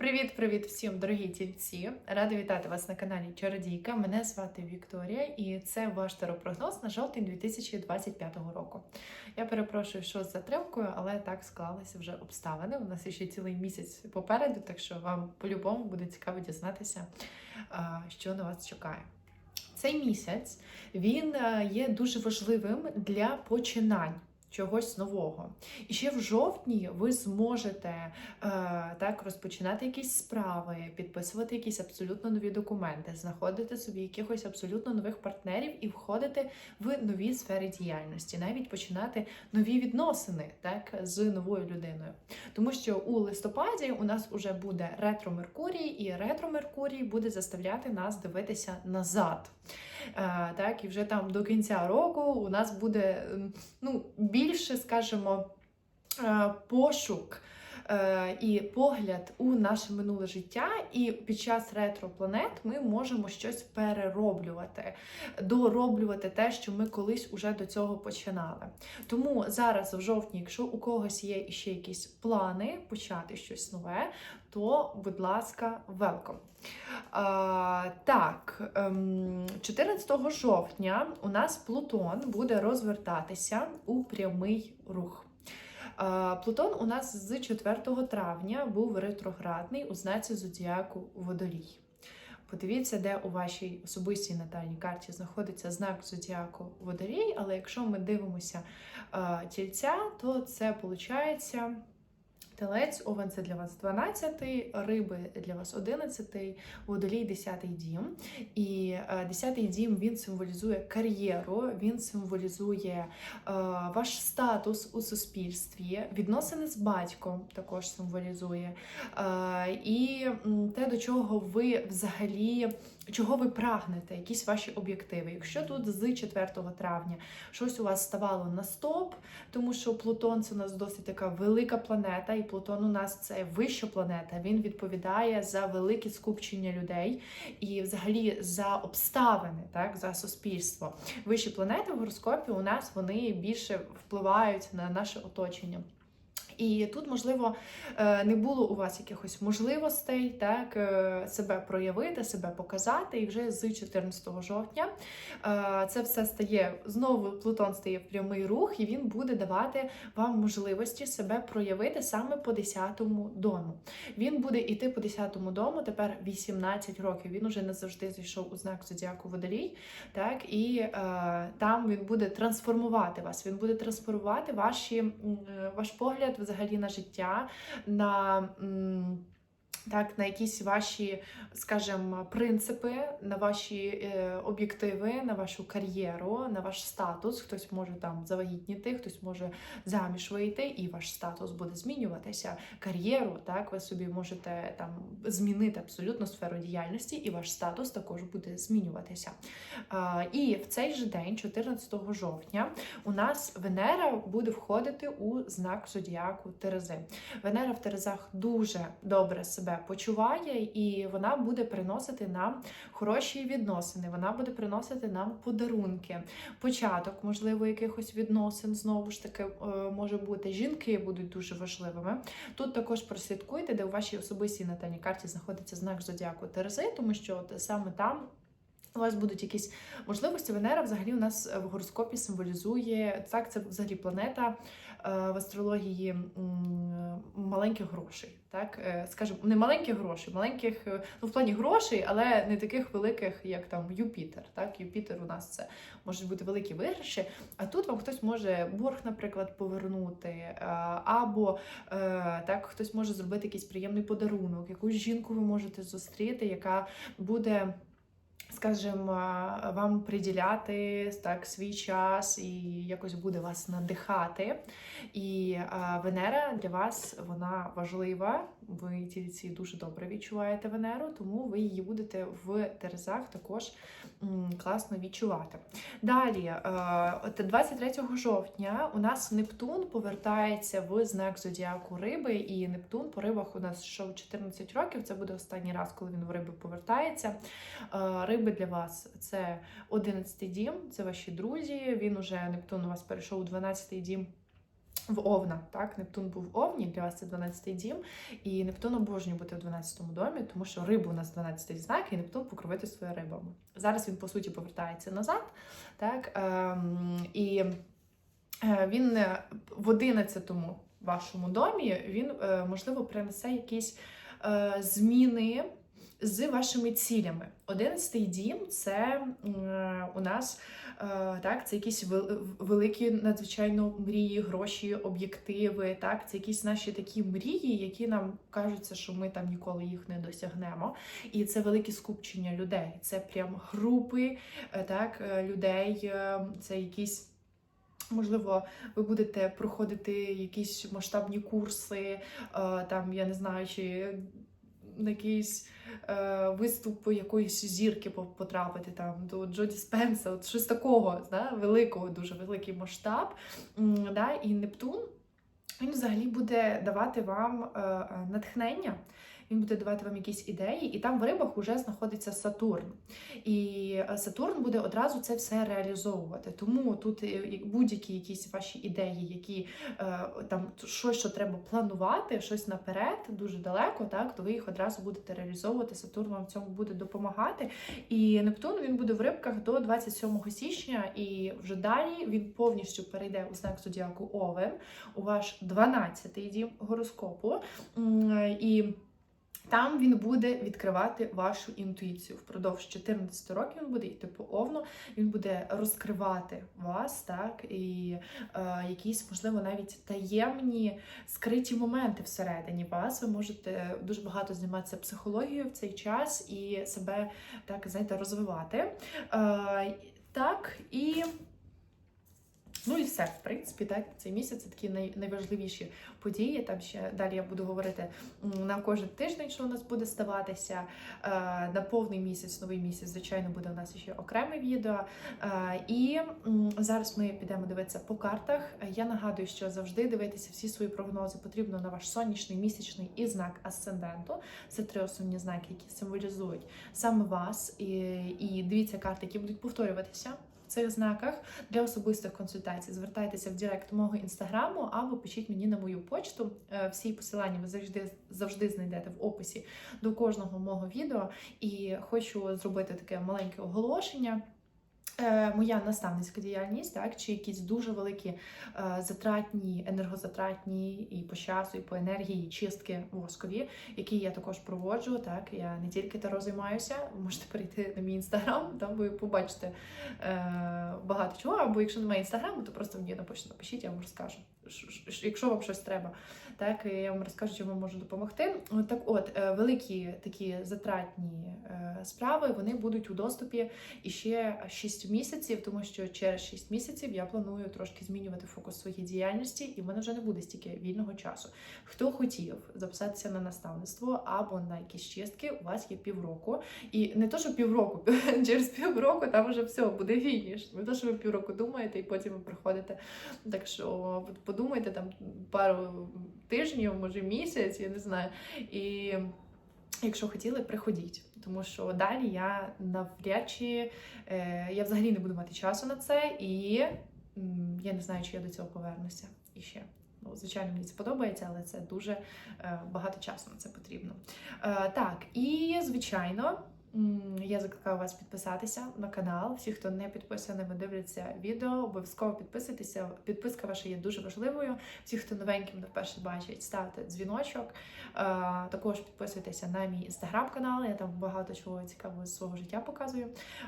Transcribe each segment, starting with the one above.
Привіт-привіт всім, дорогі тільці! Рада вітати вас на каналі Чародійка. Мене звати Вікторія, і це ваш таропрогноз на жовтень 2025 року. Я перепрошую, що з затримкою, але так склалися вже обставини. У нас ще цілий місяць попереду, так що вам по-любому буде цікаво дізнатися, що на вас чекає. Цей місяць він е, є дуже важливим для починань. Чогось нового. І ще в жовтні ви зможете е, так розпочинати якісь справи, підписувати якісь абсолютно нові документи, знаходити собі якихось абсолютно нових партнерів і входити в нові сфери діяльності, навіть починати нові відносини так, з новою людиною. Тому що у листопаді у нас вже буде ретро Меркурій, і ретро Меркурій буде заставляти нас дивитися назад. Е, так, і вже там до кінця року у нас буде ну, більше, скажімо, е, пошук і погляд у наше минуле життя, і під час ретропланет ми можемо щось перероблювати, дороблювати те, що ми колись уже до цього починали. Тому зараз, в жовтні, якщо у когось є ще якісь плани почати щось нове, то, будь ласка, велком. Так, ем, 14 жовтня у нас Плутон буде розвертатися у прямий рух. Плутон у нас з 4 травня був ретроградний у знаці зодіаку Водолій. Подивіться, де у вашій особистій натальній карті знаходиться знак зодіаку Водолій, але якщо ми дивимося тільця, то це виходить. Телець, овен це для вас 12, риби для вас 11, водолій 10 дім. І е, 10 дім він символізує кар'єру, він символізує е, ваш статус у суспільстві, відносини з батьком також символізує. Е, і те, до чого ви взагалі. Чого ви прагнете, якісь ваші об'єктиви? Якщо тут з 4 травня щось у вас ставало на стоп, тому що Плутон це у нас досить така велика планета, і Плутон у нас це вища планета. Він відповідає за велике скупчення людей і взагалі за обставини, так за суспільство. Вищі планети в гороскопі у нас вони більше впливають на наше оточення. І тут, можливо, е, не було у вас якихось можливостей так, е, себе проявити, себе показати. І вже з 14 жовтня е, це все стає знову Плутон стає в прямий рух, і він буде давати вам можливості себе проявити саме по 10-му дому. Він буде йти по 10-му дому тепер 18 років. Він уже не завжди зайшов у знак зодіаку Водолій. Так, і е, там він буде трансформувати вас. Він буде трансформувати ваші, ваш погляд взагалі на життя, на. м, Так, на якісь ваші, скажімо, принципи, на ваші е, об'єктиви, на вашу кар'єру, на ваш статус. Хтось може там завагітніти, хтось може заміж вийти, і ваш статус буде змінюватися. Кар'єру, так, ви собі можете там змінити абсолютно сферу діяльності, і ваш статус також буде змінюватися. А, і в цей же день, 14 жовтня, у нас Венера буде входити у знак зодіаку Терези. Венера в Терезах дуже добре себе почуває, і вона буде приносити нам хороші відносини. Вона буде приносити нам подарунки, початок, можливо, якихось відносин. Знову ж таки, е, може бути. Жінки будуть дуже важливими. Тут також прослідкуйте, де у вашій особистій натальній карті знаходиться знак зодіаку Терези, тому що от саме там. У вас будуть якісь можливості. Венера взагалі у нас в гороскопі символізує так. Це взагалі планета е, в астрології маленьких грошей. Так, Е, скажімо, не маленьких грошей, маленьких е, ну в плані грошей, але не таких великих, як там Юпітер. Так, Юпітер у нас це можуть бути великі виграші. А тут вам хтось може борг, наприклад, повернути, або так хтось може зробити якийсь приємний подарунок, якусь жінку ви можете зустріти, яка буде скажімо, вам приділяти так свій час і якось буде вас надихати. І а, Венера для вас вона важлива. Ви тільці дуже добре відчуваєте Венеру, тому ви її будете в Терезах також класно відчувати. Далі, е, 23 жовтня, у нас Нептун повертається в знак зодіаку Риби, і Нептун по рибах у нас йшов 14 років. Це буде останній раз, коли він в риби повертається. Е, Риби для вас це 11 дім, це ваші друзі. Він уже Нептун у вас перейшов у 12-й дім. В Овна, так, Нептун був в Овні, для вас це 12-й дім, і Нептун обожнює бути в 12-му домі, тому що рибу у нас 12-й знак, і Нептун покровити своїми рибами. Зараз він, по суті, повертається назад, так, ем, і е, він е, в 11-му вашому домі він, е, можливо, принесе якісь зміни з вашими цілями. Одинадцятий дім це е, у нас е, так, це якісь великі надзвичайно мрії, гроші, об'єктиви. Так, це якісь наші такі мрії, які нам кажуться, що ми там ніколи їх не досягнемо. І це велике скупчення людей. Це прям групи е, так, людей, це якісь. Можливо, ви будете проходити якісь масштабні курси, там я не знаю, чи е, виступ якоїсь зірки потрапити там до Джоді Спенса, от щось такого, да, великого, дуже великий масштаб. Да, і Нептун він взагалі буде давати вам е, е, натхнення. Він буде давати вам якісь ідеї, і там в рибах вже знаходиться Сатурн. І е, Сатурн буде одразу це все реалізовувати. Тому тут е, будь-які якісь ваші ідеї, які е, там щось, що треба планувати, щось наперед, дуже далеко, так то ви їх одразу будете реалізовувати. Сатурн вам в цьому буде допомагати. І Нептун він буде в рибках до 27 січня, і вже далі він повністю перейде у знак зодіаку Овен, у ваш 12-й дім гороскопу. І там він буде відкривати вашу інтуїцію. Впродовж 14 років він буде йти по овну, він буде розкривати вас, так, і е, якісь, можливо, навіть таємні скриті моменти всередині вас. Ви можете дуже багато займатися психологією в цей час і себе так, знаєте, розвивати. Е, так, і. Ну і все, в принципі, так, цей місяць це такі найважливіші події. Там ще далі я буду говорити на кожен тиждень, що у нас буде ставатися. Е, на повний місяць, новий місяць, звичайно, буде у нас ще окреме відео. Е, і зараз ми підемо дивитися по картах. Я нагадую, що завжди дивитися всі свої прогнози потрібно на ваш сонячний, місячний і знак асценденту. Це три основні знаки, які символізують саме вас. І дивіться карти, які будуть повторюватися. Цих знаках для особистих консультацій звертайтеся в директ мого інстаграму або пишіть мені на мою почту. Е, Всі посилання ви завжди завжди знайдете в описі до кожного мого відео. І хочу зробити таке маленьке оголошення. Е, Моя наставницька діяльність, так, чи якісь дуже великі е, затратні, енергозатратні і по часу, і по енергії чистки воскові, які я також проводжу. Так, я не тільки таро займаюся. Можете перейти на мій інстаграм, там ви побачите е, багато чого. Або якщо немає інстаграму, то просто мені напишіть, я вам розкажу. Якщо вам щось треба, так я вам розкажу, чим можу допомогти. Так, от е, великі такі затратні е, справи вони будуть у доступі і ще 6 місяців, тому що через 6 місяців я планую трошки змінювати фокус своєї діяльності, і в мене вже не буде стільки вільного часу. Хто хотів записатися на наставництво або на якісь чистки, у вас є півроку. І не то, що півроку, через півроку там вже все буде фініш. Не то, що ви півроку думаєте, і потім ви приходите. Так що от подумайте там пару тижнів, може місяць, я не знаю. І Якщо хотіли, приходіть, тому що далі я навряд чи е, я взагалі не буду мати часу на це, і я не знаю, чи я до цього повернуся іще. Ну, звичайно, мені це подобається, але це дуже е, багато часу на це потрібно. Е, так, і звичайно. Я закликаю вас підписатися на канал. Всі, хто не підписаними, дивляться відео, обов'язково підписуйтеся. Підписка ваша є дуже важливою. Всі, хто новеньким мене вперше бачить, ставте дзвіночок. Е, Також підписуйтеся на мій інстаграм-канал. Я там багато чого цікавого з свого життя показую.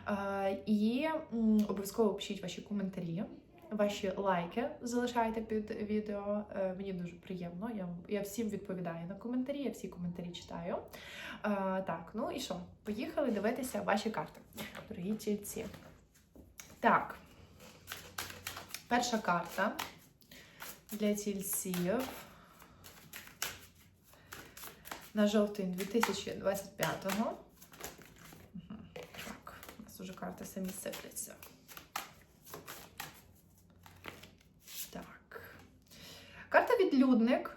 Е, І обов'язково пишіть ваші коментарі. Ваші лайки залишайте під відео. Е, Мені дуже приємно. Я, я всім відповідаю на коментарі, я всі коментарі читаю. Е, так, ну і що? Поїхали дивитися ваші карти, дорогі тільці. Так, перша карта для тільців на жовтень 2025-го. Мгм, Так, у нас уже карти самі сипляться. Так. Карта відлюдник.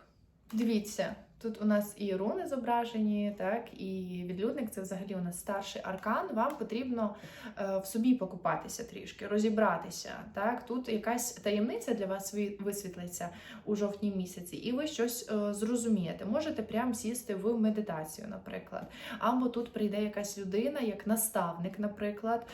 Дивіться, Тут у нас і руни зображені, так, і відлюдник це взагалі у нас старший аркан. Вам потрібно е, в собі покупатися трішки, розібратися. Так, тут якась таємниця для вас висвітлиться у жовтні місяці, і ви щось е, зрозумієте. Можете прям сісти в медитацію, наприклад. Або тут прийде якась людина, як наставник, наприклад,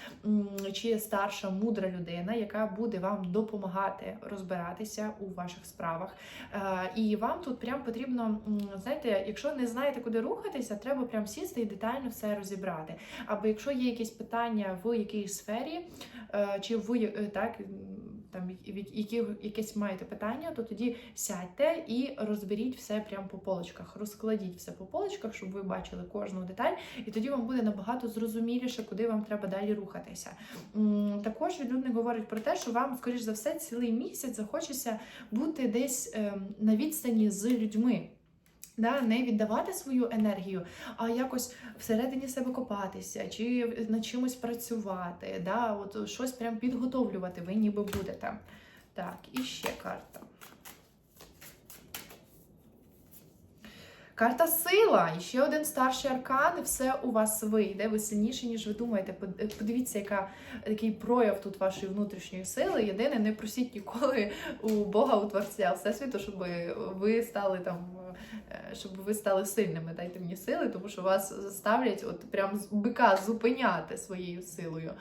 чи старша мудра людина, яка буде вам допомагати розбиратися у ваших справах. Е, І вам тут прям потрібно, знаєте, якщо не знаєте, куди рухатися, треба прям сісти і детально все розібрати. Або якщо є якісь питання в якійсь сфері, е, чи ви е, так. Там які якесь маєте питання, то тоді сядьте і розберіть все прямо по полочках, розкладіть все по полочках, щоб ви бачили кожну деталь, і тоді вам буде набагато зрозуміліше, куди вам треба далі рухатися. Також відлюдник говорить про те, що вам, скоріш за все, цілий місяць захочеться бути десь ем, на відстані з людьми. Да, не віддавати свою енергію, а якось всередині себе копатися, чи над чимось працювати, да, от щось прям підготовлювати, ви ніби будете. Так, і ще карта. Карта сила. І ще один старший аркан, все у вас вийде. Ви сильніші, ніж ви думаєте. Подивіться, яка, який прояв тут вашої внутрішньої сили. Єдине, не просіть ніколи у Бога, у Творця Всесвіту, щоб ви стали там, е, щоб ви стали сильними. Дайте мені сили, тому що вас заставлять от прям з бика зупиняти своєю силою.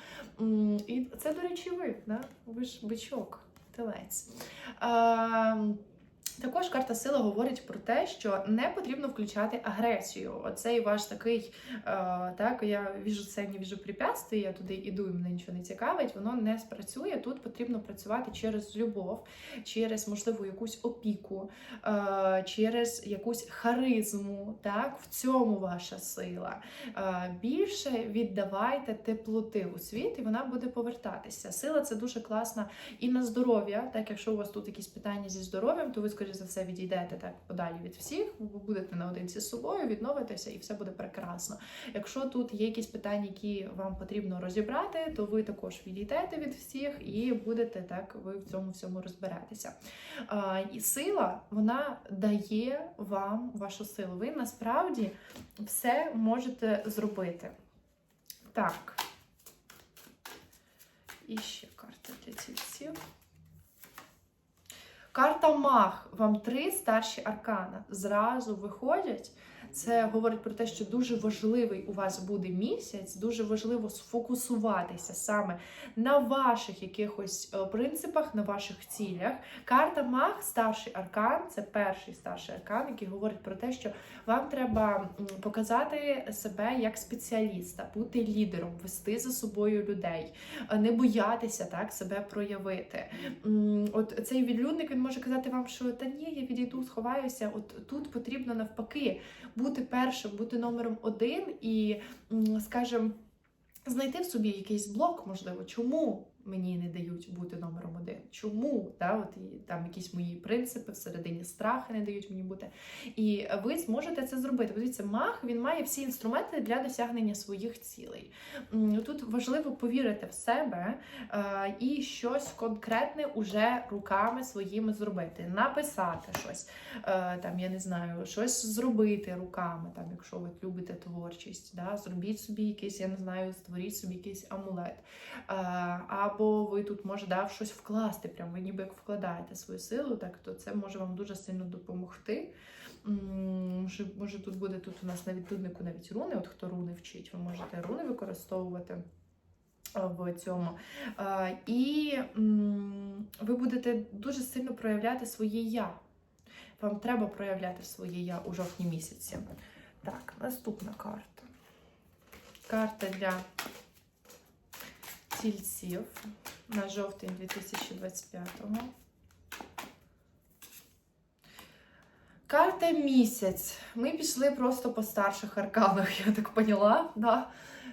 І це, до речі, ви, да? ви ж бичок, телець. Також карта сила говорить про те, що не потрібно включати агресію. Оцей ваш такий, е, так, я віжу це, не віжу препятствий, я туди іду, і мене нічого не цікавить, воно не спрацює. Тут потрібно працювати через любов, через, можливо, якусь опіку, е, через якусь харизму. Так, в цьому ваша сила. Е, більше віддавайте теплоти у світ, і вона буде повертатися. Сила це дуже класна і на здоров'я. Так, якщо у вас тут якісь питання зі здоров'ям, то ви, скоріш за все, відійдете так подалі від всіх, ви будете наодинці з собою, відновитеся, і все буде прекрасно. Якщо тут є якісь питання, які вам потрібно розібрати, то ви також відійдете від всіх і будете так, ви в цьому всьому розберетеся. А, і сила вона дає вам вашу силу. Ви насправді все можете зробити. Так. І ще карта для тільців. Карта Мах. Вам три старші аркана зразу виходять. Це говорить про те, що дуже важливий у вас буде місяць, дуже важливо сфокусуватися саме на ваших якихось е, принципах, на ваших цілях. Карта Мах, старший аркан, це перший старший аркан, який говорить про те, що вам треба показати себе як спеціаліста, бути лідером, вести за собою людей, е, не боятися так себе проявити. От цей відлюдник він може казати вам, що та ні, я відійду, сховаюся. От тут потрібно навпаки бути першим, бути номером один і, скажімо, знайти в собі якийсь блок, можливо, чому мені не дають бути номером один? Чому? Да? От, і, там якісь мої принципи всередині страхи не дають мені бути. І ви зможете це зробити. Подивіться, мах він має всі інструменти для досягнення своїх цілей. Тут важливо повірити в себе е, і щось конкретне уже руками своїми зробити, написати щось, е, там я не знаю, щось зробити руками, там, якщо ви любите творчість, да? зробіть собі якийсь, я не знаю, створіть собі якийсь амулет. Е, Або ви тут може да, в щось вкласти, прям ви ніби як вкладаєте свою силу, так то це може вам дуже сильно допомогти. Може, тут буде тут у нас на відлюднику навіть руни, от хто руни вчить, ви можете руни використовувати в цьому. І ви будете дуже сильно проявляти своє я. Вам треба проявляти своє я у жовтні місяці. Так, наступна карта. Карта для тільців на жовтень 2025-го. Карта місяць. Ми пішли просто по старших арканах, я так поняла. Да?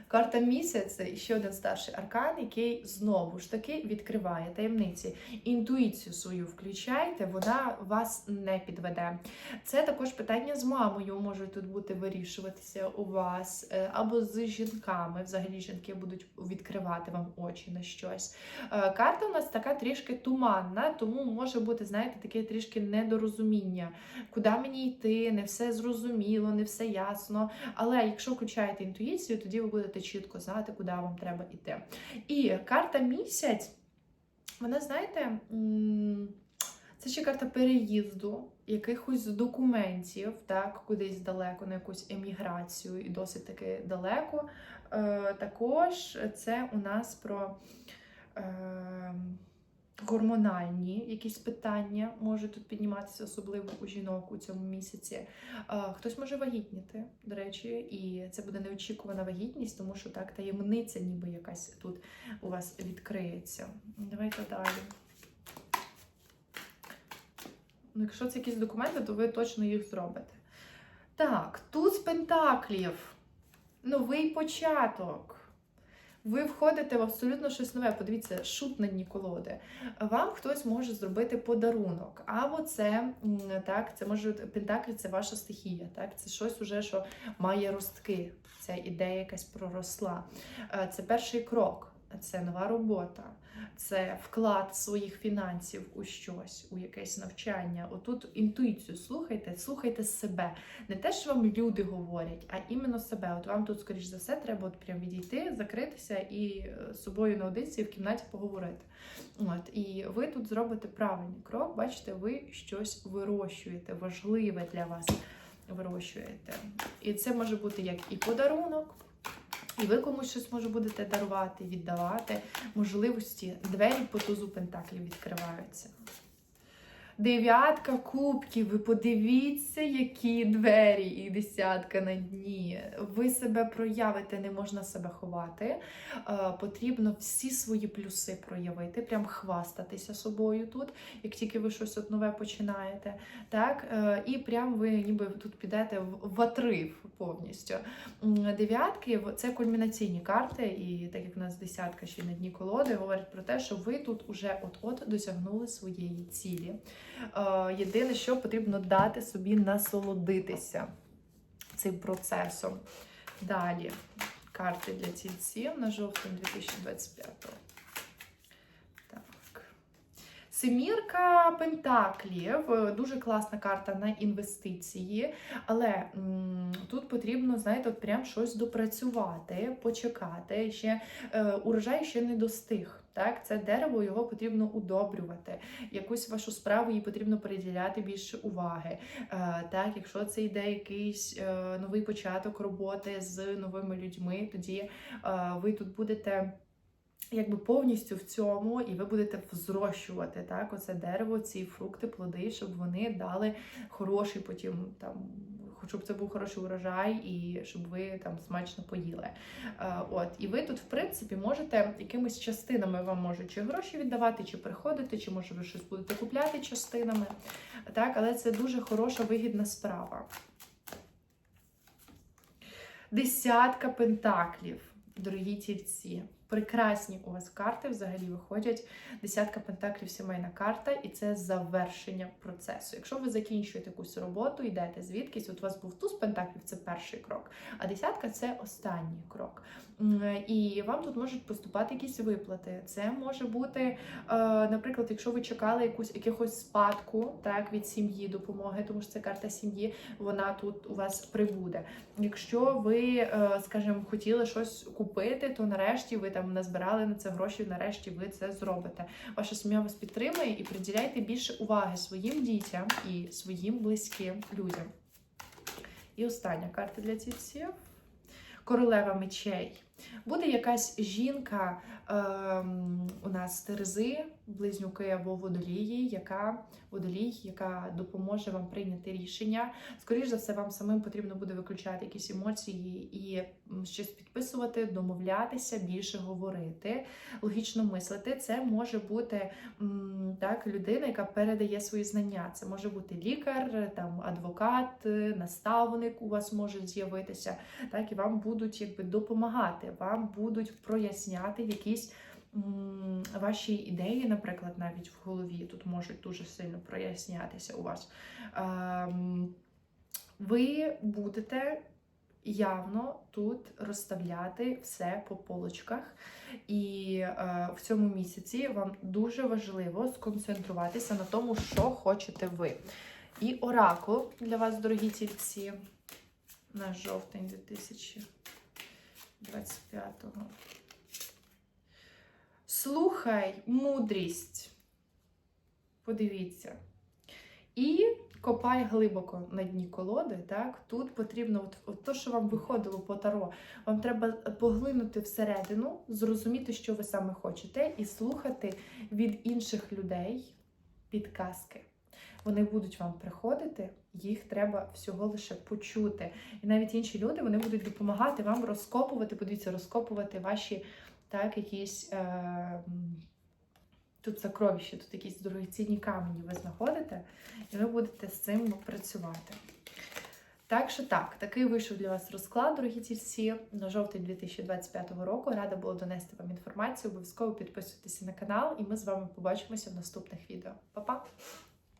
Карта місяць це ще один старший аркан, який знову ж таки відкриває таємниці. Інтуїцію свою включайте, вона вас не підведе. Це також питання з мамою може тут бути вирішуватися у вас, е, або з жінками. Взагалі жінки будуть відкривати вам очі на щось. Е, Карта у нас така трішки туманна, тому може бути, знаєте, таке трішки недорозуміння, куди мені йти, не все зрозуміло, не все ясно. Але якщо включаєте інтуїцію, тоді ви будете чітко знати, куди вам треба йти. І карта місяць, вона, знаєте, це ще карта переїзду, якихось документів, так, кудись далеко, на якусь еміграцію, і досить таки далеко. Е, також це у нас про. Гормональні якісь питання можуть тут підніматися, особливо у жінок у цьому місяці. Е, Хтось може вагітніти, до речі, і це буде неочікувана вагітність, тому що так таємниця, ніби якась тут у вас відкриється. Давайте далі. Ну, якщо це якісь документи, то ви точно їх зробите. Так, тут з пентаклів. Новий початок. Ви входите в абсолютно щось нове. Подивіться, шутнені колоди. Вам хтось може зробити подарунок. Або це так, це може пентаклі, це ваша стихія. Так, це щось уже, що має ростки. Ця ідея якась проросла. Е, Це перший крок. Це нова робота, це вклад своїх фінансів у щось, у якесь навчання. Отут інтуїцію слухайте, слухайте себе. Не те, що вам люди говорять, а іменно себе. От вам тут, скоріш за все, треба от прям відійти, закритися і е, з собою наодинці в кімнаті поговорити. От і ви тут зробите правильний крок. Бачите, ви щось вирощуєте, важливе для вас вирощуєте. І це може бути як і подарунок. І ви комусь щось може будете дарувати, віддавати. Можливості, двері по тузу пентаклів відкриваються. Дев'ятка кубків, ви подивіться, які двері і десятка на дні. Ви себе проявите, не можна себе ховати. Е, потрібно всі свої плюси проявити, прям хвастатися собою тут, як тільки ви щось нове починаєте. Так? Е, і прям ви ніби тут підете в отрив повністю. Дев'ятки це кульмінаційні карти, і так як у нас десятка ще на дні колоди, говорять про те, що ви тут уже от-от досягнули своєї цілі. Е, Єдине, що потрібно дати собі насолодитися цим процесом. Далі карти для тільців на жовтень 2025. Так. Семірка Пентаклів е, дуже класна карта на інвестиції, але м, тут потрібно, знаєте, от прям щось допрацювати, почекати. Ще е, урожай ще не достиг. Так, це дерево, його потрібно удобрювати. Якусь вашу справу їй потрібно приділяти більше уваги. Е, так, якщо це йде якийсь е, новий початок роботи з новими людьми, тоді ви тут будете. Якби повністю в цьому, і ви будете взрощувати так, оце дерево, ці фрукти, плоди, щоб вони дали хороший потім там, щоб це був хороший урожай, і щоб ви там смачно поїли. Е, От, і ви тут, в принципі, можете якимись частинами вам можуть чи гроші віддавати, чи приходити, чи може ви щось будете купляти частинами. Так, але це дуже хороша вигідна справа. Десятка пентаклів, дорогі тільці. Прекрасні у вас карти взагалі виходять. Десятка пентаклів сімейна карта, і це завершення процесу. Якщо ви закінчуєте якусь роботу, йдете звідкись, от у вас був туз пентаклів, це перший крок, а десятка це останній крок. М, І вам тут можуть поступати якісь виплати. Це може бути, е, наприклад, якщо ви чекали якусь якихось спадку так, від сім'ї, допомоги, тому що це карта сім'ї, вона тут у вас прибуде. Якщо ви, е, скажімо, хотіли щось купити, то нарешті ви там назбирали на це гроші, нарешті ви це зробите. Ваша сім'я вас підтримує і приділяйте більше уваги своїм дітям і своїм близьким людям. І остання карта для цільців. Королева мечей. Буде якась жінка ем, у нас Терези, близнюки або водолії, яка водолій, яка допоможе вам прийняти рішення. Скоріше за все, вам самим потрібно буде виключати якісь емоції і щось підписувати, домовлятися, більше говорити, логічно мислити. Це може бути так, людина, яка передає свої знання. Це може бути лікар, там адвокат, наставник у вас може з'явитися. Так, і вам будуть якби допомагати допомагати, вам будуть проясняти якісь ваші ідеї, наприклад, навіть в голові тут можуть дуже сильно прояснятися у вас. Ем, ви будете явно тут розставляти все по полочках. І е, в цьому місяці вам дуже важливо сконцентруватися на тому, що хочете ви. І оракул для вас, дорогі тільці, на жовтень 2025-го. Слухай мудрість. Подивіться. І копай глибоко на дні колоди. Так? Тут потрібно, от, от то, що вам виходило по таро, вам треба поглинути всередину, зрозуміти, що ви саме хочете, і слухати від інших людей підказки. Вони будуть вам приходити, їх треба всього лише почути. І навіть інші люди вони будуть допомагати вам розкопувати, подивіться, розкопувати ваші так, якісь. Е, Тут сокровища, тут якісь дорогоцінні камені ви знаходите, і ви будете з цим працювати. Так що так, такий вийшов для вас розклад, дорогі тільці, на жовтень 2025 року. Рада була донести вам інформацію. Обов'язково підписуйтесь на канал, і ми з вами побачимося в наступних відео. Па-па!